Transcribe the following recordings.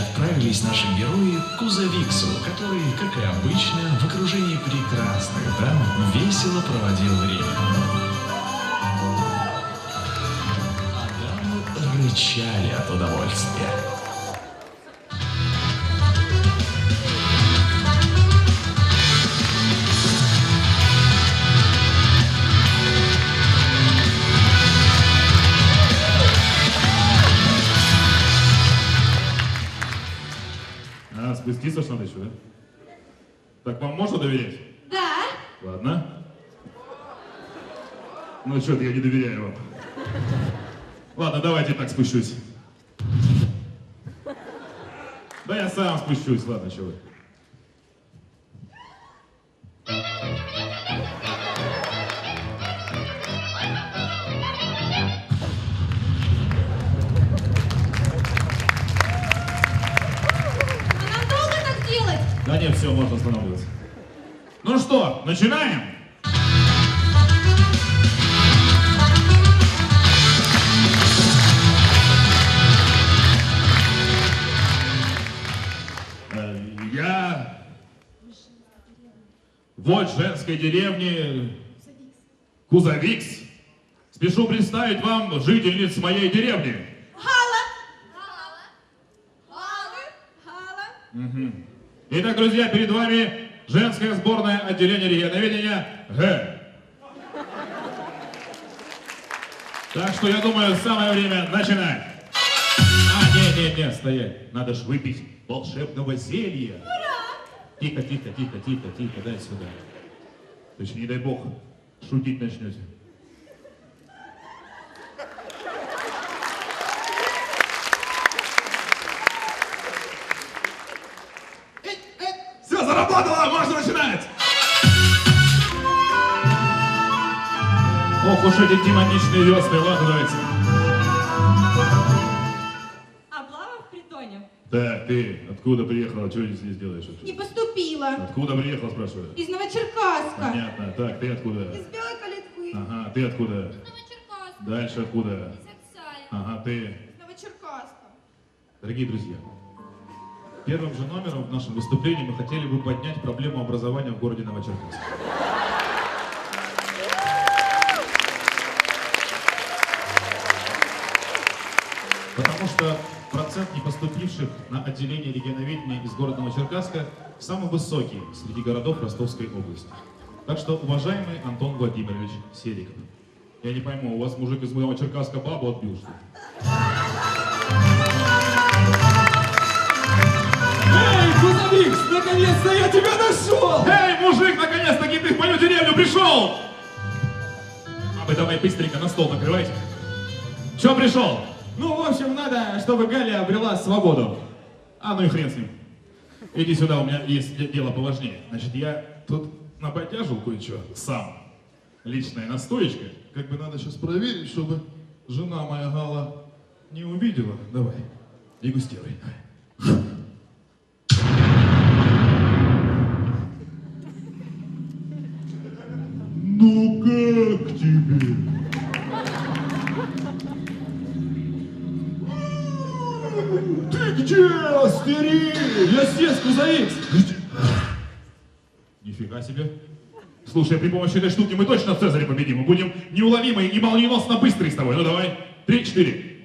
отправились наши герои к Кузовиксу, который, как и обычно, в окружении прекрасных дам весело проводил время. А дамы рычали от удовольствия. Спуститься ж надо еще, да? Так вам можно доверять? Да. Ладно. Ну что-то я не доверяю вам. Ладно, давайте так спущусь. Да я сам спущусь, ладно, вы. Можно останавливаться. Ну что, начинаем? Э, Я вот женской деревни Кузовикс. Спешу представить вам жительниц моей деревни. Гала. Гала. Гала. Итак, друзья, перед вами женское сборное отделение регионоведения Г. Так что я думаю, самое время начинать. А, не, не, не, стоять. Надо ж выпить волшебного зелья. Тихо, тихо, тихо, тихо, тихо, дай сюда. То есть, не дай бог, шутить начнете. Все, начинать! Ох уж эти демоничные весны, ладно, давайте. Облава в притоне. Так, ты откуда приехала? Что здесь делаешь? вообще? Не поступила. Откуда приехала, спрашиваю? Из Новочеркасска. Понятно. Так, ты откуда? Из Белой Калитвы. Ага, ты откуда? Новочеркасска. Дальше откуда? Из Оксая. Ага, ты. Из Новочеркасска. Дорогие друзья, первым же номером в нашем выступлении мы хотели бы поднять проблему образования в городе Новочеркасск. Потому что процент не поступивших на отделение регионоведения из города Новочеркасска самый высокий среди городов Ростовской области. Так что, уважаемый Антон Владимирович Сериков, я не пойму, у вас мужик из Новочеркасска бабу отбил, что ли? Кузовикс, наконец-то я тебя нашел! Эй, мужик, наконец-таки ты в мою деревню пришел! А вы давай быстренько на стол накрывайте. Че пришел? Ну, в общем, надо, чтобы Галя обрела свободу. А, ну и хрен с ним. Иди сюда, у меня есть де- дело поважнее. Значит, я тут наподтяжил кое-что сам. Личная настоечка. Как бы надо сейчас проверить, чтобы жена моя Гала не увидела. Давай, дегустируй. Ты где, Астерик? Я здесь, Кузовикс! Нифига себе. Слушай, при помощи этой штуки мы точно Цезаря победим. Мы будем неуловимые и молниеносно быстрые с тобой. Ну давай. Три, четыре.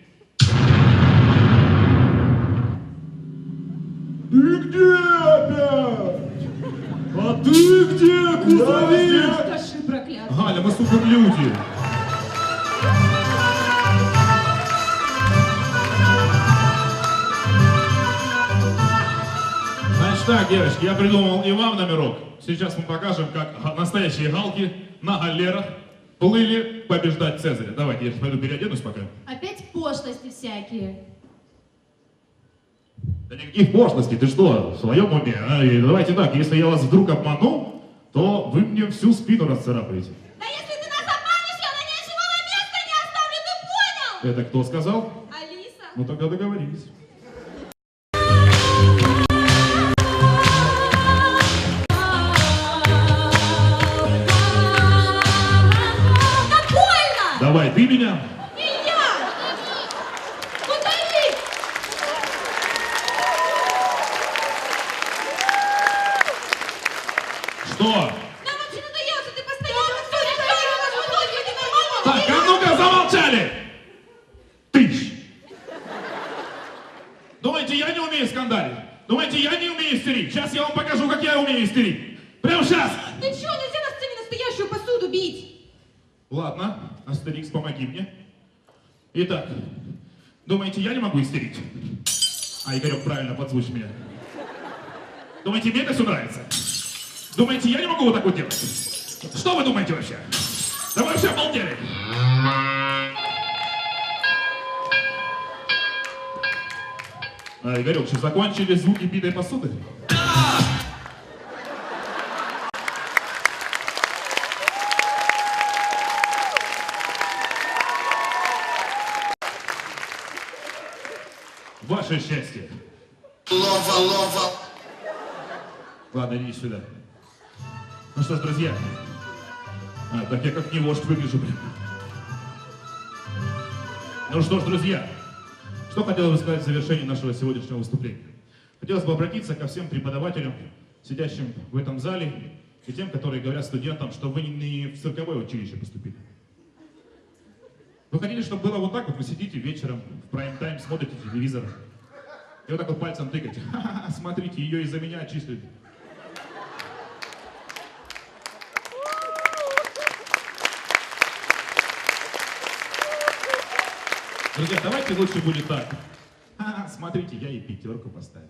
Ты где опять? А ты где, Кузовикс? Галя, мы суперлюди. Значит так, девочки, я придумал и вам номерок. Сейчас мы покажем, как настоящие галки на галерах плыли побеждать Цезаря. Давайте, я сейчас пойду переоденусь пока. Опять пошлости всякие. Да никаких пошлостей, ты что, в своем уме? А? И давайте так, если я вас вдруг обману, то вы мне всю спину расцарапаете. Да если ты нас обманешь, я на ней живого места не оставлю, ты понял? Это кто сказал? Алиса. Ну тогда договорились. Давай, ты меня. Не я! Кузовик! Думаете, я не умею скандалить? Думаете, я не умею истерить? Сейчас я вам покажу, как я умею истерить. Прямо сейчас. Ты что, нельзя на сцене настоящую посуду бить? Ладно, Астерикс, помоги мне. Итак, думаете, я не могу истерить? А, Игорек, правильно, подзвучь меня. Думаете, мне это все нравится? Думаете, я не могу вот так вот делать? Что вы думаете вообще? Да вы вообще обалдели? А, Игорек, что, закончили звуки битой посуды? Ваше счастье. Лова, лова. Ладно, иди сюда. Ну что ж, друзья. А, так я как не вождь выгляжу прям. Ну что ж, друзья. Что хотелось бы сказать в завершении нашего сегодняшнего выступления? Хотелось бы обратиться ко всем преподавателям, сидящим в этом зале, и тем, которые говорят студентам, что вы не в цирковое училище поступили. Вы хотели, чтобы было вот так вот, вы сидите вечером в прайм-тайм, смотрите телевизор, и вот так вот пальцем тыкаете. Смотрите, ее из-за меня отчислили. Друзья, давайте лучше будет так. Смотрите, я ей пятерку поставил.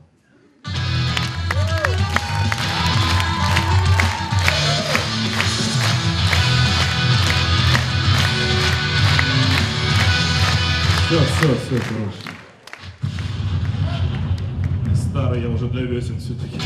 Все, все, все, хорошо. Старый я уже для весен все-таки.